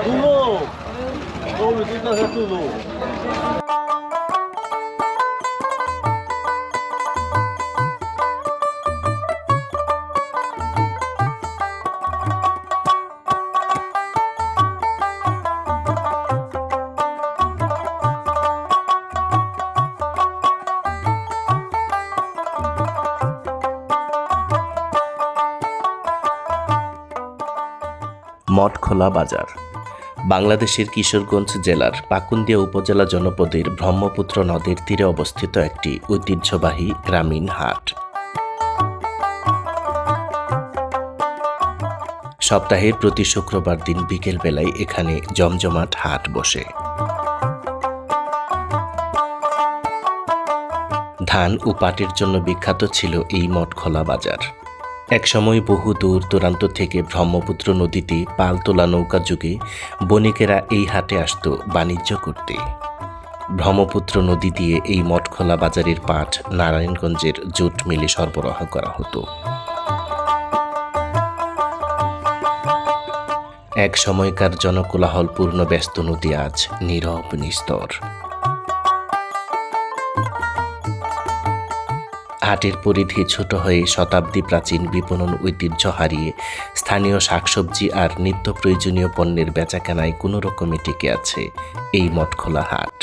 তুলো ছবি তুলতেছে তুলো মঠখোলা বাজার। বাংলাদেশের কিশোরগঞ্জ জেলার পাকুন্দিয়া উপজেলা জনপদের ব্রহ্মপুত্র নদীর তীরে অবস্থিত একটি ঐতিহ্যবাহী গ্রামীণ হাট। সপ্তাহের প্রতি শুক্রবার দিন বিকেল বেলায় এখানে জমজমাট হাট বসে। ধান ও পাটের জন্য বিখ্যাত ছিল এই মঠখোলা বাজার। একসময় বহু দূর দূরান্ত থেকে ব্রহ্মপুত্র নদীতে পাল তোলা নৌকা যুগে বণিকেরা এই হাটে আসত বাণিজ্য করতে। ব্রহ্মপুত্র নদী দিয়ে এই মঠখোলা বাজারের পাট নারায়ণগঞ্জের জুট মিলে সরবরাহ করা হতো। এক সময়কার জনকোলাহলপূর্ণ ব্যস্ত নদী আজ নীরব নিস্তর। হাটের পরিধি ছোট হয়ে শতাব্দী প্রাচীন বিপণন ঐতিহ্য হারিয়ে স্থানীয় শাকসবজি আর নিত্য প্রয়োজনীয় পণ্যের বেচাকেনায় কোনো রকমে টিকে আছে এই মঠখোলা হাট।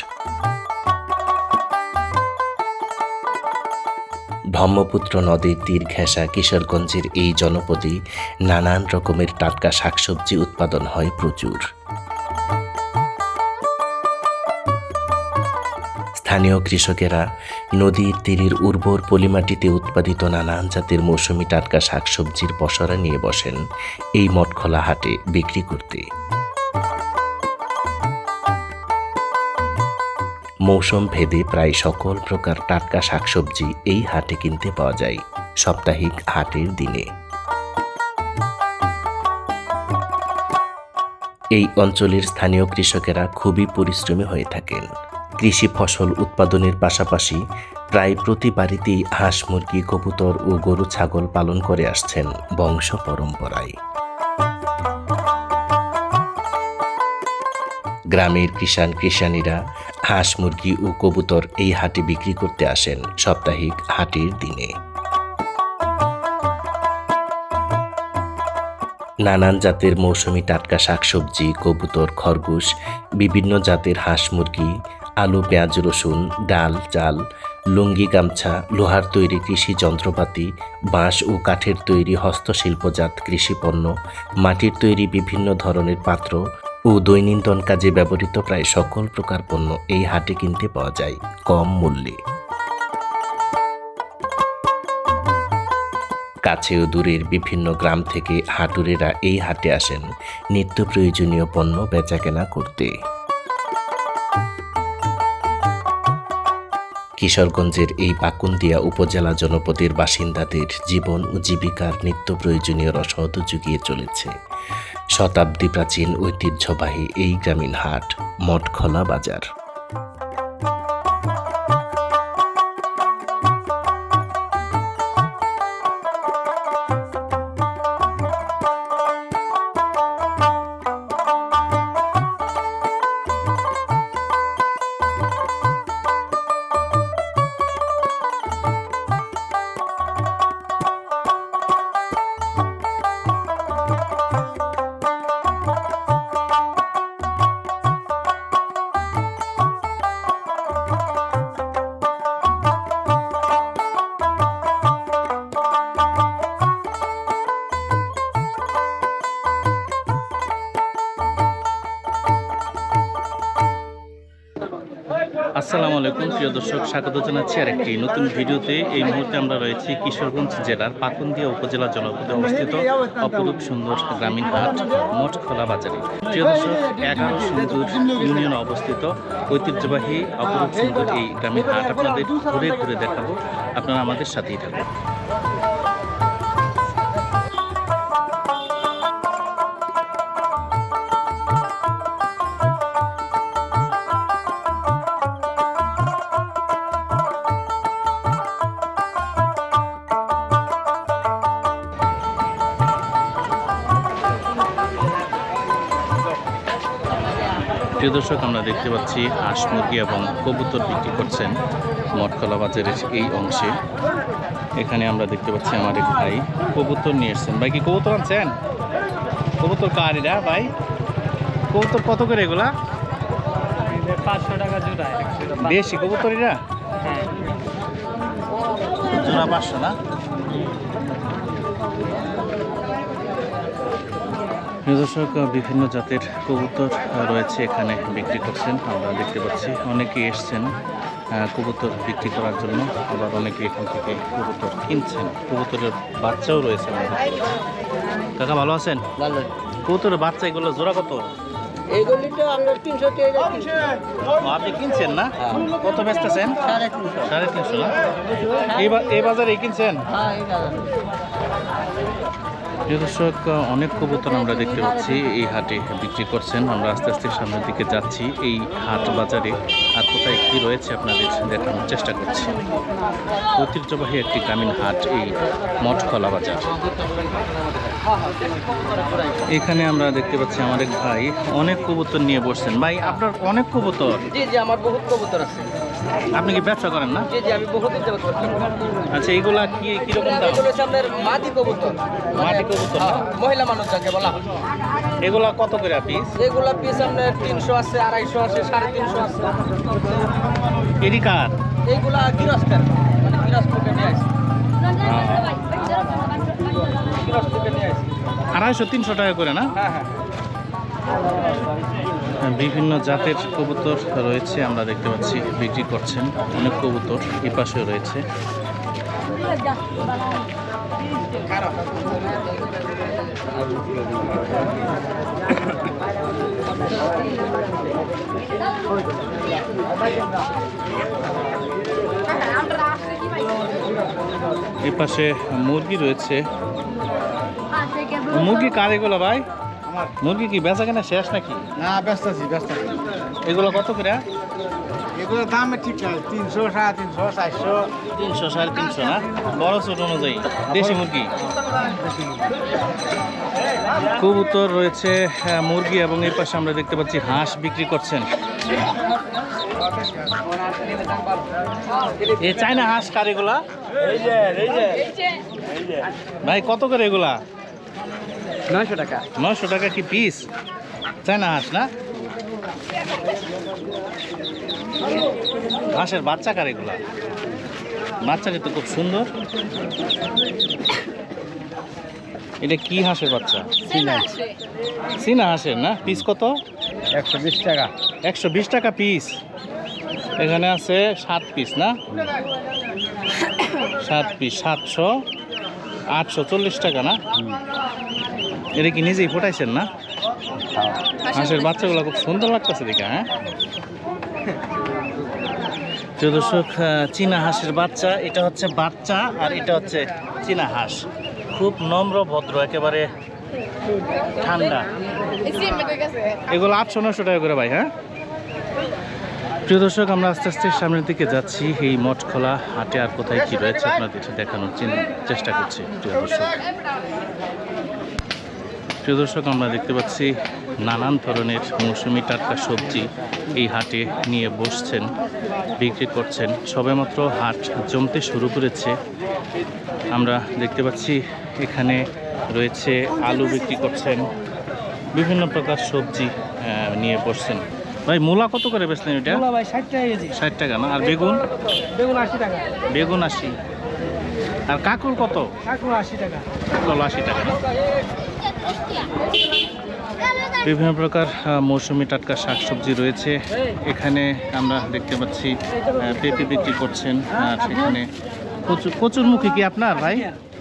ব্রহ্মপুত্র নদীর তীর ঘেঁষা কিশোরগঞ্জের এই জনপদে নানান রকমের টাটকা শাকসবজি উৎপাদন হয় প্রচুর। স্থানীয় কৃষকেরা নদীর তীরের উর্বর পলিমাটিতে উৎপাদিত নানান জাতের মৌসুমি টাটকা শাকসবজির পসরা নিয়ে বসেন এই মঠখোলা হাটে বিক্রি করতে। মৌসুম ভেদে প্রায় সকল প্রকার টাটকা শাকসবজি এই হাটে কিনতে পাওয়া যায় সাপ্তাহিক হাটের দিনে। এই অঞ্চলের স্থানীয় কৃষকেরা খুবই পরিশ্রমী হয়ে থাকেন। কৃষি ফসল উৎপাদনের পাশাপাশি প্রায় প্রতি বাড়িতেই হাঁস, মুরগি, কবুতর ও গরু, ছাগল পালন করে আসছেন বংশ পরম্পরায়। গ্রামের কৃষাণ কৃষাণীরা হাঁস, মুরগি ও কবুতর এই হাটে বিক্রি করতে আসেন সাপ্তাহিক হাটের দিনে। নানান জাতের মৌসুমি টাটকা শাকসবজি, কবুতর, খরগোশ, বিভিন্ন জাতের হাঁস, মুরগি আলু, পেঁয়াজ, রসুন, ডাল, চাল, লুঙ্গি, গামছা, লোহার তৈরি কৃষি যন্ত্রপাতি, বাঁশ ও কাঠের তৈরি হস্তশিল্পজাত কৃষিপণ্য মাটির তৈরি বিভিন্ন ধরনের পাত্র ও দৈনন্দিন কাজে ব্যবহৃত প্রায় সকল প্রকার পণ্য এই হাটে কিনতে পাওয়া যায় কম মূল্যে। কাছে ও দূরের বিভিন্ন গ্রাম থেকে হাটুরেরা এই হাটে আসেন নিত্য প্রয়োজনীয় পণ্য বেচাকেনা করতে। কিশোরগঞ্জের এই পাকুন্দিয়া উপজেলা জনপদের বাসিন্দাদের জীবন ও জীবিকার নিত্য প্রয়োজনীয় রসদ জুগিয়ে চলেছে। শতাব্দী প্রাচীন ঐতিহ্যবাহী এই গ্রামীণ হাট, মঠখোলা বাজার। আলাইকুম প্রিয় দর্শক, স্বাগত জানাচ্ছি আর একটি নতুন ভিডিওতে। এই মুহূর্তে আমরা রয়েছি কিশোরগঞ্জ জেলার পাকুন্দিয়া উপজেলা জলপথে অবস্থিত অপরূপ সুন্দর গ্রামীণ হাট মঠখোলা বাজারে। প্রিয় দর্শক, এগারো সুন্দর ইউনিয়নে অবস্থিত ঐতিহ্যবাহী অপরূপ সুন্দর এই গ্রামীণ হাট আপনাদের ঘুরে ঘুরে দেখাবো। আপনারা আমাদের সাথেই থাকুন। প্রিয় দর্শক আমরা দেখতে পাচ্ছি হাঁস মুরগি এবং কবুতর বিক্রি করছেন মঠকলা বাজারের এই অংশে। এখানে আমরা দেখতে পাচ্ছি আমার এক ভাই কবুতর নিয়ে এসছেন। ভাই কি কবুতর আনছেন? কবুতর কারিরা ভাই? কবুতর কত করে এগুলা? পাঁচশো টাকা জোড়া বেশি কবুতরিরা হ্যাঁ। জোড়া পাঁচশো না? দর্শক বিভিন্ন জাতের কবুতর রয়েছে এখানে বিক্রি করছেন। আমরা দেখতে পাচ্ছি অনেকে এসছেন কবুতর বিক্রি করার জন্য। আবার অনেকে এখান থেকে কবুতর কিনছেন। কবুতরের বাচ্চাও রয়েছে কাকা ভালো আছেন? ভালো। কবুতরের বাচ্চা এগুলো জোড়া কত? আপনি কিনছেন না? কত বেচতেছেন? সাড়ে তিনশো। না? এই বাজারে কিনছেন? হ্যাঁ প্রিয় দর্শক, অনেক কবুতর আমরা দেখতে পাচ্ছি। এই হাটে বিক্রি করছেন। আমরা আস্তে আস্তে সামনের দিকে যাচ্ছি। এই হাট বাজারে আর কোথায় কি রয়েছে আপনাদের দেখানোর চেষ্টা করছি। ঐতিহ্যবাহী একটি গ্রামীণ হাট, এই মঠখলা বাজার। এখানে আমরা দেখতে পাচ্ছি আমার এক ভাই। অনেক কবুতর নিয়ে বসছেন। ভাই, আপনার অনেক কবুতর। জি জি, আমার বহুত কবুতর আছে। আপনি কি ব্যবসা করেন না? জি জি আমি আচ্ছা এইগুলা কি কীরকম দাম? এগুলো হচ্ছে আপনার মাদি কবুতর। মাদি কবুতর না? হ্যাঁ, মহিলা মানুষ যাকে বলা হয়। এগুলা কত করে পিস এগুলো পিস আপনার তিনশো আছে আড়াইশো আছে সাড়ে তিনশো আছে। এরিকার এইগুলা গৃহস্থের মানে গৃহস্থকে নিয়ে আসি। গৃহস্থকে নিয়ে আসি। আড়াইশো তিনশো টাকা করে না? হ্যাঁ হ্যাঁ। বিভিন্ন জাতের কবুতর রয়েছে, আমরা দেখতে পাচ্ছি, বিক্রি করছেন। অনেক কবুতর এ পাশেও রয়েছে। এ পাশে মুরগি রয়েছে। মুরগি কার এগুলো ভাই? মুরগি কি বেচা কেনা শেষ নাকি? না ব্যস্ত আছি ব্যস্ত আছি এগুলো কত করে? এগুলোর দাম ঠিক আছে তিনশো সাড়ে তিনশো চারশো। তিনশো সাড়ে তিনশো না? বড় ছোট অনুযায়ী। দেশি মুরগি? কবুতর রয়েছে আহ, মুরগি এবং এই পাশে আমরা দেখতে পাচ্ছি হাঁস বিক্রি করছেন। এ চাইনা হাঁস কার এগুলা? ভাই কত করে এগুলা? নয়শো টাকা। নয়শো টাকা কি পিস চাইনা হাঁস না? হাঁসের বাচ্চা কার এগুলা? বাচ্চা তো খুব সুন্দর। এটা কি হাঁসের বাচ্চা? চীনা হাঁসের না? পিস কত? একশো বিশ টাকা। একশো বিশ টাকা পিস এখানে আছে সাত পিস না? সাত পিস সাতশো আটশো চল্লিশ টাকা না? এটা কি নিজেই ফোটাইছেন না? হাঁসের বাচ্চাগুলো খুব সুন্দর লাগতেছে দেখে হ্যাঁ? দর্শক চীনা হাঁসের বাচ্চা এটা হচ্ছে বাচ্চা আর এটা হচ্ছে চীনা হাঁস। খুব নম্র ভদ্র একেবারে ঠান্ডা। এগুলো আটশো নশো টাকা করে ভাই হ্যাঁ? প্রিয় দর্শক আমরা আস্তে আস্তে সামনের দিকে যাচ্ছি। এই মঠখোলা হাটে আর কোথায় কি রয়েছে আপনাদের দেখানোর চেষ্টা করছি প্রিয় দর্শক। প্রিয় দর্শক আমরা দেখতে পাচ্ছি নানান ধরনের মৌসুমি টাটকা সবজি এই হাটে নিয়ে বসছেন বিক্রি করছেন। সবেমাত্র হাট জমতে শুরু করেছে। আমরা দেখতে পাচ্ছি এখানে রয়েছে আলু বিক্রি করছেন বিভিন্ন প্রকার সবজি নিয়ে বসছেন। ভাই মূলা কত করে বেচলেন এটা? ষাট টাকা না? আর বেগুন? বেগুন আশি টাকা। বেগুন আশি। আর কাকুর কত? কাঁকড়া আশি টাকা। কাকুর আশি টাকা। না বিভিন্ন প্রকার মৌসুমি টাটকা শাকসবজি রয়েছে। এখানে আমরা দেখতে পাচ্ছি পেঁপে বিক্রি করছেন আর এখানে কচুর কচুরমুখী কি আপনার ভাই?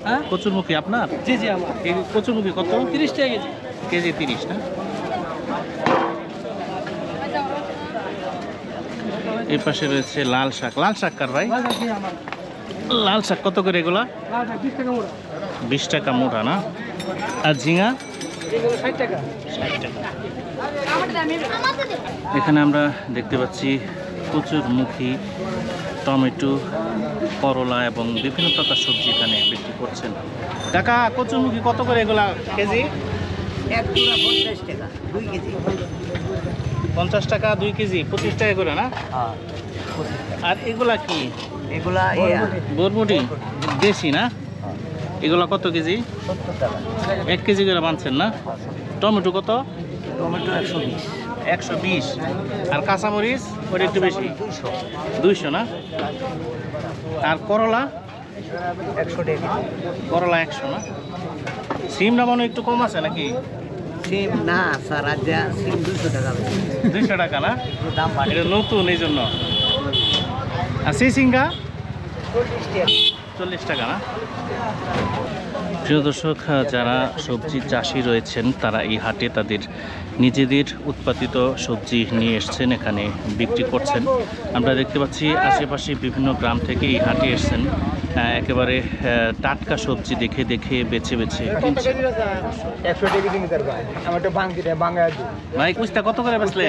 হ্যাঁ? কচুরমুখী আপনার? জি জি আমার। কচুরমুখী কত? তিরিশ টাকা কেজি। কেজি তিরিশ না? এই পাশে রয়েছে লাল শাক। লাল শাক কার ভাই? লাল শাক কত করে এগুলা? বিশ টাকা মোটা না? আর ঝিঙা? এখানে আমরা দেখতে পাচ্ছি প্রচুর মুখী টমেটো করলা এবং বিভিন্ন প্রকার সবজি এখানে বিক্রি করছেন। কাকা কচুরমুখী কত করে এগুলা কেজি? পঞ্চাশ টাকা দুই কেজি। পঁচিশ টাকা করে না? হ্যাঁ আর এগুলা কি? এগুলা বরবটি। দেশি না? এগুলা কত কেজি? এক কেজি করে বানছেন না? টমেটো কত? টমেটো একশো বিশ। একশো বিশ। আর কাঁচামরিচ? ওটা একটু বেশি। দুইশো। না? আর করলা? একশো টাকা করলা একশো না? সিমটা মনে হয় একটু কম আছে নাকি? সিম না স্যার আজ সিম দুইশো টাকা দুইশো টাকা না? দাম এটা নতুন এই জন্য। আর সেই সিঙ্গা চল্লিশ টাকা না? প্রিয় দর্শক, যারা সবজি চাষি রয়েছেন, তারা এই হাটে তাদের নিজেদের উৎপাদিত সবজি নিয়ে এসছেন, এখানে বিক্রি করছেন। আমরা দেখতে পাচ্ছি, আশেপাশে বিভিন্ন গ্রাম থেকে এই হাটে এসছেন। একেবারে টাটকা সবজি দেখে দেখে বেছে বেছে কিনছেন একশো টাকা কিনে তার ভাই কুচটা কত করে বেচলেন?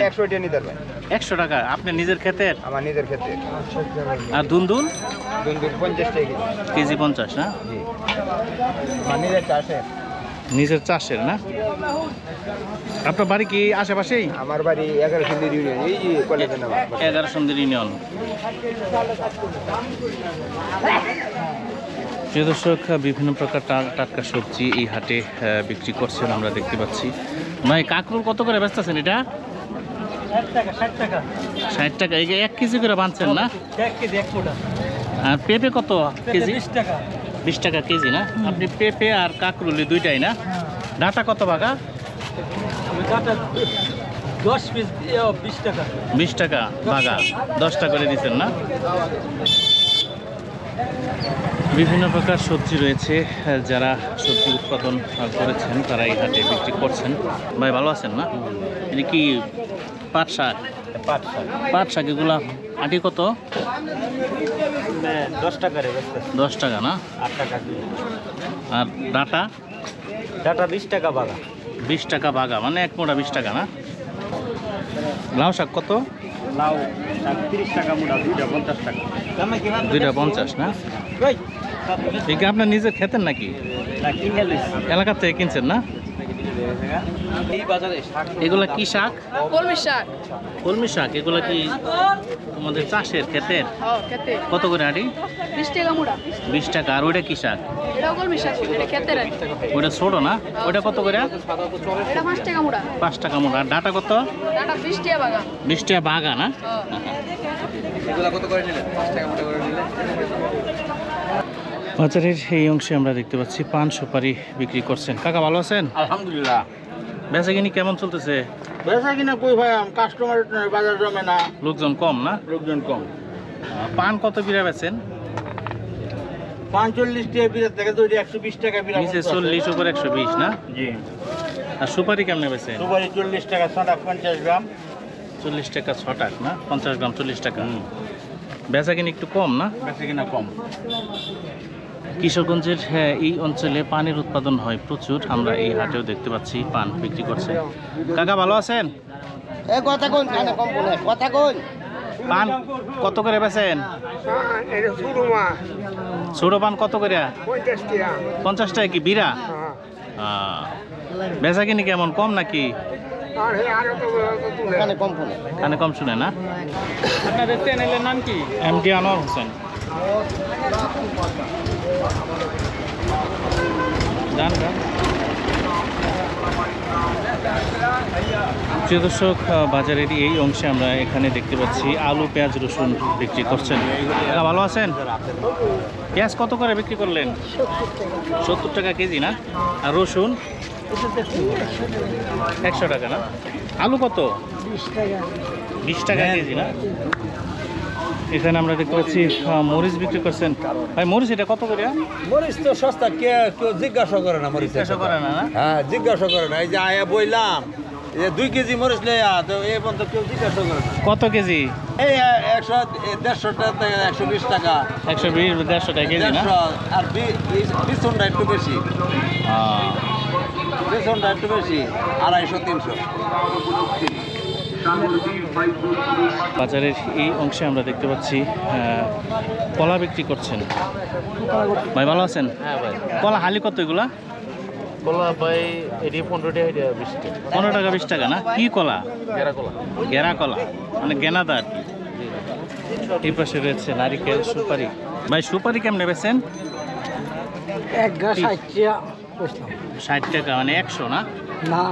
একশো টাকা আপনি নিজের ক্ষেতের? আমার নিজের ক্ষেত্রে। আর দুনদুন দুন দুন পঞ্চাশ টাকা কেজি। পঞ্চাশ না? নিজের চাষে নিজের চাষের না? আপনার বাড়ি কি আশেপাশেই? আমার বাড়ি এগারো সুন্দর ইউনিয়ন এই যে কলেজের নাম এগারো সন্ধ্যের ইউনিয়ন। প্রিয় দর্শক বিভিন্ন প্রকার টাটকা সবজি এই হাটে বিক্রি করছেন আমরা দেখতে পাচ্ছি। নয় কাঁকরোল কত করে বেচতেছেন এটা? ষাট টাকা ষাট টাকা। এই যে এক কেজি করে বাঁধছেন না? এক কেজি এক আর পেঁপে কত কেজি? টাকা। বিশ টাকা কেজি না? আপনি পেঁপে আর কাঁকরুলি দুইটাই না? ডাটা কত ভাগা দশ পিস বিশ টাকা। বিশ টাকা বাগা দশটা করে দিচ্ছেন না? বিভিন্ন প্রকার সবজি রয়েছে যারা সবজি উৎপাদন করেছেন তারা এই হাটে বিক্রি করছেন। ভাই ভালো আছেন না? এটা কি পাট শাক? পাট শাক। এগুলা আটি কত? দশ টাকা রে দশ টাকা না? আট টাকা আর ডাটা? ডাটা বিশ টাকা বাগা। বিশ টাকা বাগা মানে এক মোটা বিশ টাকা না? লাউ শাক কত? লাউ শাক তিরিশ টাকা মোটা দুইটা পঞ্চাশ টাকা। দুইটা পঞ্চাশ না? এই কি আপনার নিজের খেতেন নাকি? না কিনে লইছি। এলাকা থেকে কিনছেন না? এগুলা কি শাক? কলমি শাক। কলমি শাক এগুলা কি আমাদের চাষের ক্ষেতের? হ্যাঁ কত করে আটি? বিশ টাকা মুড়া। বিশ টাকা আর ওইটা কি শাক? কলমি শাক এটা খেতে ওইটা ছোট না? ওইটা কত করে? পাঁচ টাকা মুড়া। আর ডাটা কত? বিশ টাকা বাগান। বাগা না? এগুলা কত করে নিলেন? পাঁচ টাকা মোটা করে নিলেন? বাজারের এই অংশে আমরা দেখতে পাচ্ছি পান সুপারি বিক্রি করছেন। কাকা ভালো আছেন? আলহামদুলিল্লাহ। বেচা কিনি কেমন চলতেছে? বেচা কিনা কই ভাই কাস্টমার বাজার জমে না। লোকজন কম না? লোকজন কম। পান কত বিরা বেচেন? পঞ্চল্লিশ টাকা বিরাট থেকে তৈরি একশো বিশ টাকা বিরাট নিচে চল্লিশ উপর একশো বিশ না? জি। আর সুপারি কেমনে বেচেন? সুপারি চল্লিশ টাকা ছটা পঞ্চাশ গ্রাম। চল্লিশ টাকা ছ টাকা না? পঞ্চাশ গ্রাম চল্লিশ টাকা। বেচা কিনি একটু কম না? বেশি কিনা কম। কিশোরগঞ্জের হ্যাঁ, এই অঞ্চলে পানের উৎপাদন হয় প্রচুর। আমরা এই হাটেও দেখতে পাচ্ছি পান বিক্রি করছে। কাকা ভালো আছেন? কথা কোন কথা কোন পান কত করে বেচেন? এটা ছোট পান কত করে? পঞ্চাশ টাকা কি বিরা বেচা কিনি কেমন কম নাকি? আর হে আরও তো কানে কম কানে কম শুনে না? আপনাদের চ্যানেলের নাম কি? M D Anwar Hossain. যান। প্রিয় দর্শক বাজারের এই অংশে আমরা এখানে দেখতে পাচ্ছি আলু পেঁয়াজ রসুন বিক্রি করছেন। ভালো আছেন? পেঁয়াজ কত করে বিক্রি করলেন? সত্তর টাকা কেজি না? আর রসুন? একশো টাকা না? আলু কত? বিশ টাকা কেজি না? এখানে আমরা দেখতে পাচ্ছি মরিচ বিক্রি করছেন। ভাই মরিচ এটা কত করে? মরিচ তো সস্তা কে কেউ জিজ্ঞাসা করে না মরিচ জিজ্ঞাসা করে না হ্যাঁ জিজ্ঞাসা করে না। এই যে আয়া বইলাম দুই কেজি মরিচ নেয়া তো এই পর্যন্ত কেউ জিজ্ঞাসা করে না। কত কেজি? এই একশো দেড়শো টাকা একশো বিশ টাকা। একশো বিশ দেড়শো টাকা কেজি না? আর বিছনটা একটু বেশি। আহ, একটু বেশি আড়াইশো তিনশো। বাজারের এই অংশে আমরা দেখতে পাচ্ছি আহ, কলা বিক্রি করছেন। ভাই ভালো আছেন? কলা হালি কত এগুলা? কলা পাই এটি পনেরো টাকা বিশ টাকা। পনেরো টাকা বিশ টাকা না? কি কলা? গেরা কলা। গেরা কলা। মানে গেনাদা আর কি এই পাশে রয়েছে নারিকেল সুপারি। ভাই সুপারি কেমন বেছেন এক ষাটটা ষাট টাকা মানে একশো না? না।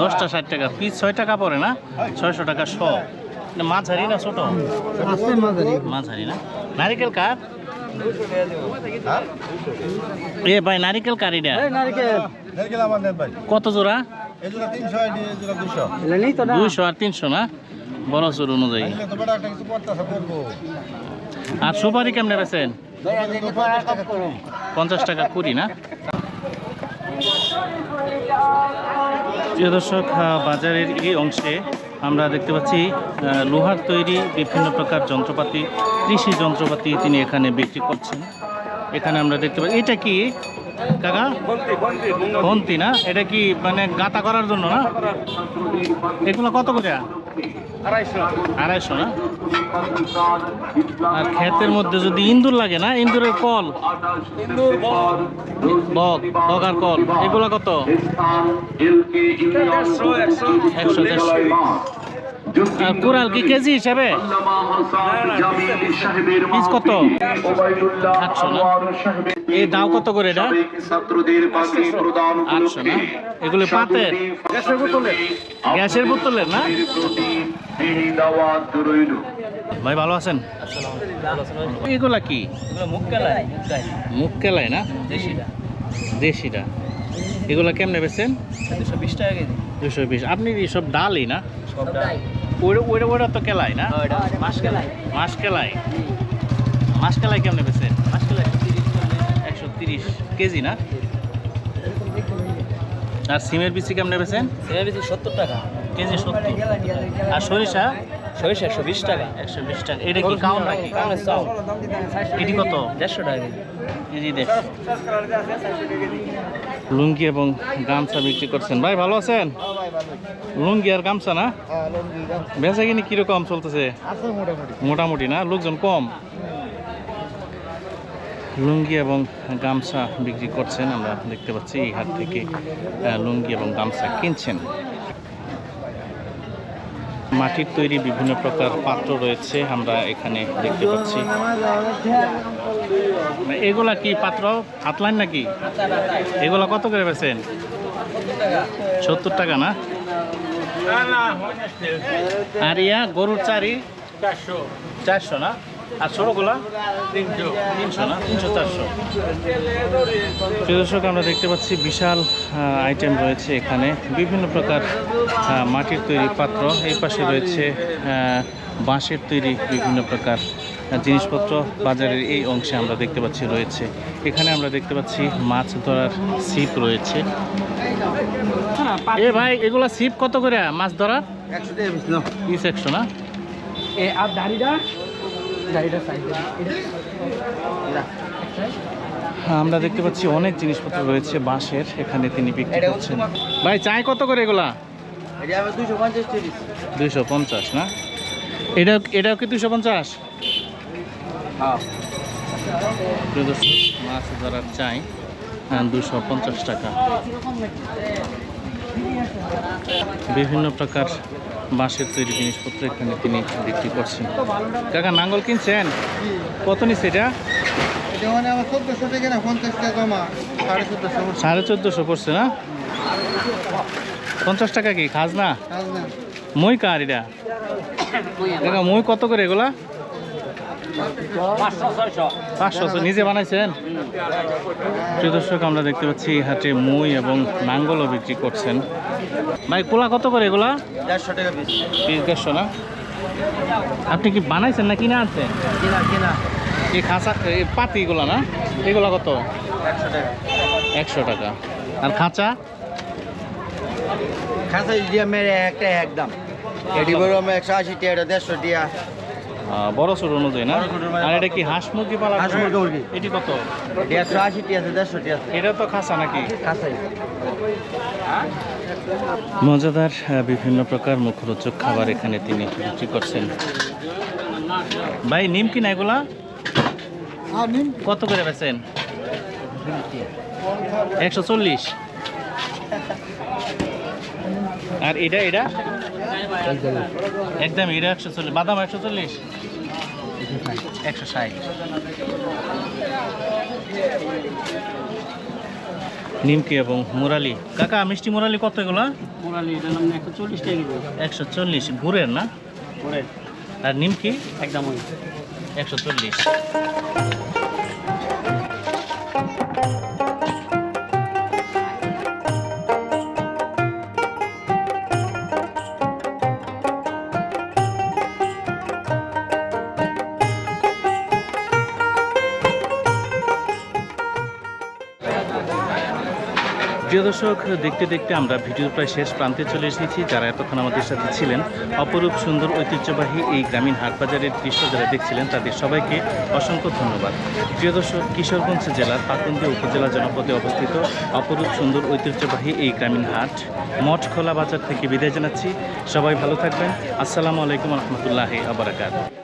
দশটা ষাট টাকা। পিস ছয় টাকা পড়ে না? ছয়শো টাকা শ। মাঝারি না ছোট? মাঝারি না। নারিকেল কার এ ভাই নারিকেল কার এটা। নারিকেল। কত জোড়া? এই জোড়া তিনশো এই জোড়া দুশো এলে নেই তো না? দুইশো আর তিনশো না? বড় চোর অনুযায়ী। তো বেটা একটা কিছু করতেছে করব আর সুপারি কেমনে বেছেন পঞ্চাশ টাকা কুড়ি না? প্রিয় দর্শক বাজারের এই অংশে আমরা দেখতে পাচ্ছি লোহার তৈরি বিভিন্ন প্রকার যন্ত্রপাতি কৃষি যন্ত্রপাতি তিনি এখানে বিক্রি করছেন। এখানে আমরা দেখতে পাচ্ছি এটা কি কাকা? বন্তি না? এটা কি মানে গাতা করার জন্য না? এগুলো কত করে? আড়াইশো। আড়াইশো না? আর ক্ষেতের মধ্যে যদি ইন্দুর লাগে না, ইন্দুরের কল। বক বক আর কল, এগুলো কত? একশো দেড়শো কোরাল কি কেজি হিসাবে? পিস কত? আটশো না? এই দাও কত করে এটা? আটশো না? এগুলো পাতের? গ্যাসের বোতলের না? ভাই ভালো আছেন? এগুলা কি? মুখ কেলাই না? দেশিটা। এগুলা কেমনে বেছেন দুশো বিশ টাকা কেজি। দুশো বিশ। আপনি সব ডালই না? ওইটা ওইটা ওইটা তো কেলাই না? মাস গেলাই মাস কেলাই। মাস কেলাই। কেমনে বেছেন মাস একশো তিরিশ কেজি। না? আর সিমের বিচি কেমনে বেছেন সেটা বেশি সত্তর টাকা। কেজি সত্তর। আর সরিষা? সরিষা একশো বিশ টাকা। একশো বিশ টাকা। এটা কি কাউন নাকি? কারণে চাও এটি কত? দেড়শো টাকা কেজি। দেড়শো। লুঙ্গি এবং গামছা বিক্রি করছেন। ভাই ভালো আছেন? লুঙ্গি আর গামছা না? বেচা কিনি কীরকম চলতেছে? মোটামুটি। না? লোকজন কম? লুঙ্গি এবং গামছা বিক্রি করছেন। আমরা দেখতে পাচ্ছি এই হাট থেকে লুঙ্গি এবং গামছা কিনছেন। মাটির তৈরি বিভিন্ন প্রকার পাত্র রয়েছে, আমরা এখানে দেখতে পাচ্ছি। এগুলা কি পাত্র? হাতলাইন নাকি? এগুলা কত করে বেছেন সত্তর টাকা না? আর ইয়া গরুর চারি? চারশো না? আর ছোটগুলা তিনশো তিনশো না? তিনশো চারশো। প্রিয় দর্শক আমরা দেখতে পাচ্ছি বিশাল আইটেম রয়েছে এখানে। বিভিন্ন প্রকার আহ, মাটির তৈরি পাত্র। এই পাশে রয়েছে আহ, বাঁশের তৈরি বিভিন্ন প্রকার জিনিসপত্র। বাজারের এই অংশে আমরা দেখতে পাচ্ছি রয়েছে। এখানে আমরা দেখতে পাচ্ছি মাছ ধরার ছিপ রয়েছে। এ ভাই এগুলা ছিপ কত করে? মাছ ধরার একশো না? আর দাড়িটা? সাইড হ্যাঁ, আমরা দেখতে পাচ্ছি অনেক জিনিসপত্র রয়েছে বাঁশের এখানে তিনি বিক্রি করছেন। ভাই চাই কত করে এগুলা। দুইশো পঞ্চাশ না? এটা এটাও কি দুইশো পঞ্চাশ? প্রিয় মাছ ধরার চাই দুশো পঞ্চাশ টাকা। বিভিন্ন প্রকার বাঁশের তৈরি জিনিসপত্র এখানে তিনি বিক্রি করছেন। কাকা নাঙ্গল কিনছেন? কত নিচ্ছে এটা? মানে সাড়ে চোদ্দশো পড়ছে। না? পঞ্চাশ টাকা কি খাজনা? মই কার এটা? মই কত করে এগুলা? পাঁচশো নিজে বানাইছেন? দর্শক আমরা দেখতে পাচ্ছি হাটে মই এবং নাঙ্গলও বিক্রি করছেন। ভাই কোলা কত করে এগুলা? দেড়শো টাকা পিস। দেড়শো না? আপনি কি বানাইছেন না কিনে আনছেন? এই খাঁচা এই পাতি এগুলা না? এগুলা কত? একশো টাকা। একশো টাকা। আর খাঁচা? খাঁচা মেরে একটা একদম। এটি বড় আমি একশো আশি টাকা দেড়শো টাকা বড় ছোট অনুযায়ী না? অনুযায়ী। আর এটা কি হাঁস মুরগি পালা? হাঁস মুরগি মুরগি। এটি কত? এটি একশো আশি আছে দেড়শো টাকা আছে। এটা তো খাঁচা নাকি? খাসাই মজাদার বিভিন্ন প্রকার মুখরোচক খাবার এখানে তিনি বিক্রি করছেন। ভাই নিম কি না এগুলা কত করে বেছেন একশো চল্লিশ। আর এটা এটা? একদম এটা একশো চল্লিশ বাদাম একশো চল্লিশ? একশো ষাট। নিমকি এবং মুরালি। কাকা মিষ্টি মুরালি কত এগুলো? মোরালি এটা নাম একশো চল্লিশ টাকা একশো চল্লিশ গুড়ের না? আর নিমকি? একদম একশো চল্লিশ। প্রিয় দর্শক, দেখতে দেখতে আমরা ভিডিওর প্রায় শেষ প্রান্তে চলে এসেছি। যারা এতক্ষণ আমাদের সাথে ছিলেন, অপরূপ সুন্দর ঐতিহ্যবাহী এই গ্রামীণ হাটবাজারের দৃশ্য যারা দেখছিলেন, তাদের সবাইকে অসংখ্য ধন্যবাদ। প্রিয় দর্শক, কিশোরগঞ্জ জেলার পাকুন্দিয়া উপজেলা জনপদে অবস্থিত অপরূপ সুন্দর ঐতিহ্যবাহী এই গ্রামীণ হাট মঠখোলা বাজার থেকে বিদায় জানাচ্ছি। সবাই ভালো থাকবেন। আসসালামু আলাইকুম রহমতুল্লাহ আবরাকাত